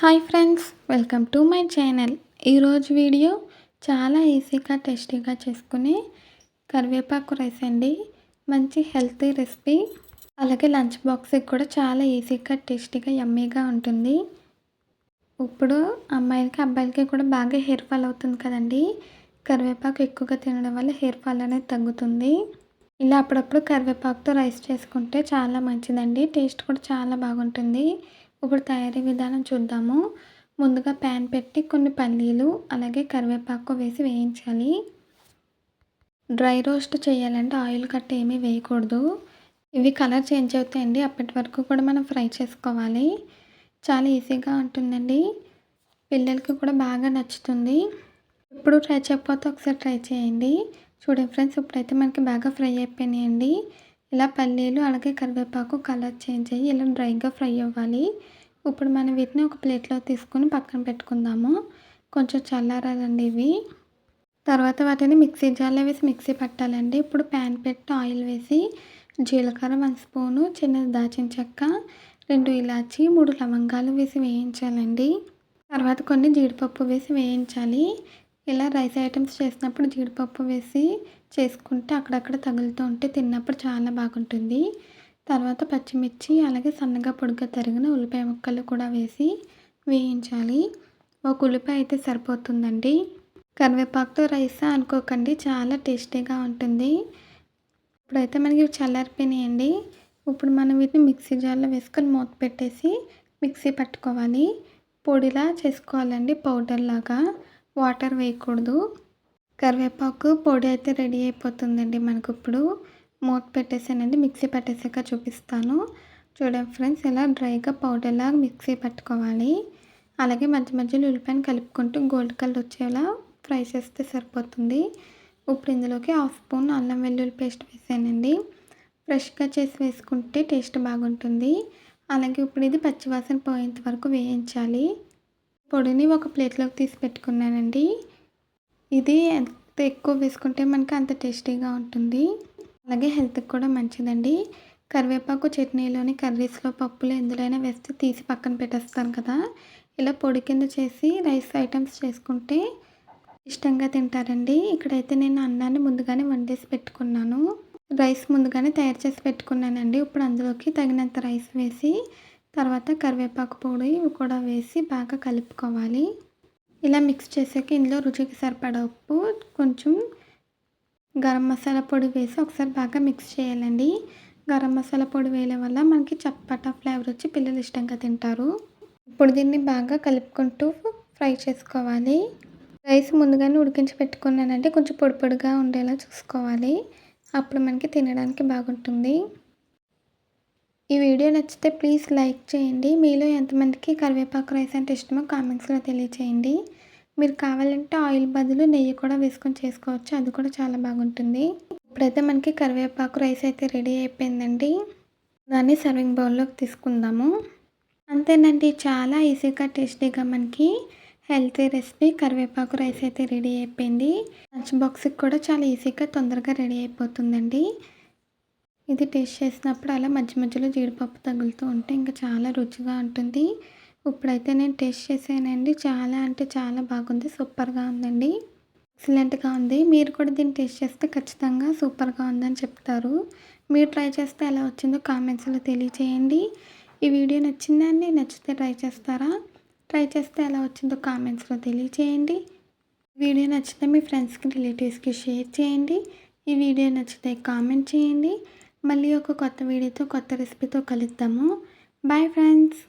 Hi friends welcome to my channel. ఈరోజు video చాలా ఈజీగా టేస్టీగా చేసుకునే కరివేపాకు రైస్ అండి. మంచి హెల్తీ రెసిపీ. అలాగే లంచ్ బాక్స్కి కూడా చాలా ఈజీగా టేస్టీగా యమ్మీగా ఉంటుంది. ఇప్పుడు అమ్మాయిలకి అబ్బాయిలకి కూడా బాగా హెయిర్ ఫాల్ అవుతుంది కదండి. కరివేపాకు ఎక్కువగా తినడం వల్ల హెయిర్ ఫాల్ అనేది తగ్గుతుంది. ఇలా అప్పుడప్పుడు కరివేపాకుతో రైస్ చేసుకుంటే చాలా మంచిదండి. టేస్ట్ కూడా చాలా బాగుంటుంది. ఇప్పుడు తయారీ విధానం చూద్దాము. ముందుగా ప్యాన్ పెట్టి కొన్ని పల్లీలు అలాగే కరివేపాకు వేసి వేయించాలి. డ్రై రోస్ట్ చేయాలంటే ఆయిల్ కట్ట ఏమీ వేయకూడదు. ఇవి కలర్ చేంజ్ అవుతాయండి అప్పటి వరకు కూడా మనం ఫ్రై చేసుకోవాలి. చాలా ఈజీగా ఉంటుందండి. పిల్లలకి కూడా బాగా నచ్చుతుంది. ఇప్పుడు ట్రై చేయకపోతే ఒకసారి ట్రై చేయండి. చూడండి ఫ్రెండ్స్ ఇప్పుడైతే మనకి బాగా ఫ్రై అయిపోయినాయండి. ఇలా పల్లీలు అలాగే కరివేపాకు కలర్ చేంజ్ అయ్యి ఇలా డ్రైగా ఫ్రై అవ్వాలి. ఇప్పుడు మనం వీటిని ఒక ప్లేట్లో తీసుకొని పక్కన పెట్టుకుందాము. కొంచెం చల్లారాలండి ఇవి. తర్వాత వాటిని మిక్సీ జార్లో వేసి మిక్సీ పట్టాలండి. ఇప్పుడు ప్యాన్ పెట్టి ఆయిల్ వేసి జీలకర్ర వన్ స్పూను చిన్న దాచిన చెక్క రెండు ఇలాచి మూడు లవంగాలు వేసి వేయించాలండి. తర్వాత కొన్ని జీడిపప్పు వేసి వేయించాలి. ఇలా రైస్ ఐటమ్స్ చేసినప్పుడు జీడిపప్పు వేసి చేసుకుంటే అక్కడక్కడ తగులుతూ ఉంటే తిన్నప్పుడు చాలా బాగుంటుంది. తర్వాత పచ్చిమిర్చి అలాగే సన్నగా పొడిగా తరిగిన ఉల్లిపాయ ముక్కలు కూడా వేసి వేయించాలి. ఒక ఉల్లిపాయ అయితే సరిపోతుందండి. కరివేపాకుతో రైస్ అనుకోకండి చాలా టేస్టీగా ఉంటుంది. ఇప్పుడైతే మనకి చల్లారిపోయినాయండి. ఇప్పుడు మనం వీటిని మిక్సీ జార్లో వేసుకొని మూత పెట్టేసి మిక్సీ పట్టుకోవాలి. పొడిలా చేసుకోవాలండి పౌడర్ లాగా. వాటర్ వేయకూడదు. కరివేపాకు పొడి అయితే రెడీ అయిపోతుందండి మనకు ఇప్పుడు. మూత పెట్టేసానండి మిక్సీ పట్టేసాక చూపిస్తాను. చూడండి ఫ్రెండ్స్ ఇలా డ్రైగా పౌడర్లా మిక్సీ పట్టుకోవాలి. అలాగే మధ్య మధ్యలో ఉల్లిపాయను కలుపుకుంటూ గోల్డ్ కలర్ వచ్చేలా ఫ్రై చేస్తే సరిపోతుంది. ఇప్పుడు ఇందులోకి హాఫ్ స్పూన్ అల్లం వెల్లుల్లి పేస్ట్ వేసానండి. ఫ్రెష్గా చేసి వేసుకుంటే టేస్ట్ బాగుంటుంది. అలాగే ఇప్పుడు ఇది పచ్చివాసన పోయేంత వరకు వేయించాలి. పొడిని ఒక ప్లేట్లోకి తీసి పెట్టుకున్నానండి. ఇది ఎంత ఎక్కువ వేసుకుంటే మనకి అంత టేస్టీగా ఉంటుంది. అలాగే హెల్త్కి కూడా మంచిదండి. కరివేపాకు చట్నీలోని కర్రీస్లో పప్పులు ఎందులోనైనా వేస్తే తీసి పక్కన పెట్టేస్తాను కదా. ఇలా పొడి కింద చేసి రైస్ ఐటమ్స్ చేసుకుంటే ఇష్టంగా తింటారండి. ఇక్కడైతే నేను అన్నాన్ని ముందుగానే వండేసి పెట్టుకున్నాను. రైస్ ముందుగానే తయారు చేసి పెట్టుకున్నానండి. ఇప్పుడు అందులోకి తగినంత రైస్ వేసి తర్వాత కరివేపాకు పొడి కూడా వేసి బాగా కలుపుకోవాలి. ఇలా మిక్స్ చేసాక ఇందులో రుచికి సరిపడా ఉప్పు కొంచెం గరం మసాలా పొడి వేసి ఒకసారి బాగా మిక్స్ చేయాలండి. గరం మసాలా పొడి వేయడం వల్ల మనకి చప్పట ఫ్లేవర్ వచ్చి పిల్లలు ఇష్టంగా తింటారు. ఇప్పుడు దీన్ని బాగా కలుపుకుంటూ ఫ్రై చేసుకోవాలి. రైస్ ముందుగానే ఉడికించి పెట్టుకున్నానంటే కొంచెం పొడి పొడిగా ఉండేలా చూసుకోవాలి. అప్పుడు మనకి తినడానికి బాగుంటుంది. ఈ వీడియో నచ్చితే ప్లీజ్ లైక్ చేయండి. మీలో ఎంతమందికి కరివేపాకు రైస్ అంటే ఇష్టమో కామెంట్స్లో తెలియచేయండి. మీరు కావాలంటే ఆయిల్ బదులు నెయ్యి కూడా వేసుకొని చేసుకోవచ్చు. అది కూడా చాలా బాగుంటుంది. ఇప్పుడైతే మనకి కరివేపాకు రైస్ అయితే రెడీ అయిపోయిందండి. దాన్ని సర్వింగ్ బౌల్లోకి తీసుకుందాము. అంతేనండి చాలా ఈజీగా టేస్టీగా మనకి హెల్తీ రెసిపీ కరివేపాకు రైస్ అయితే రెడీ అయిపోయింది. లంచ్ బాక్స్కి కూడా చాలా ఈజీగా తొందరగా రెడీ అయిపోతుందండి. ఇది టేస్ట్ చేసినప్పుడు అలా మధ్య మధ్యలో జీడిపప్పు తగులుతూ ఉంటే ఇంకా చాలా రుచిగా ఉంటుంది. ఇప్పుడైతే నేను టేస్ట్ చేసానండి. చాలా అంటే చాలా బాగుంది. సూపర్గా ఉందండి. ఎక్సలెంట్గా ఉంది. మీరు కూడా దీన్ని టేస్ట్ చేస్తే ఖచ్చితంగా సూపర్గా ఉందని చెప్తారు. మీరు ట్రై చేస్తే ఎలా వచ్చిందో కామెంట్స్లో తెలియచేయండి. ఈ వీడియో నచ్చిందండి నచ్చితే ట్రై చేస్తారా? ట్రై చేస్తే ఎలా వచ్చిందో కామెంట్స్లో తెలియచేయండి. వీడియో నచ్చితే మీ ఫ్రెండ్స్కి రిలేటివ్స్కి షేర్ చేయండి. ఈ వీడియో నచ్చితే కామెంట్ చేయండి. మళ్ళీ ఒక కొత్త వీడియోతో కొత్త రెసిపీతో కలుద్దాము. Bye friends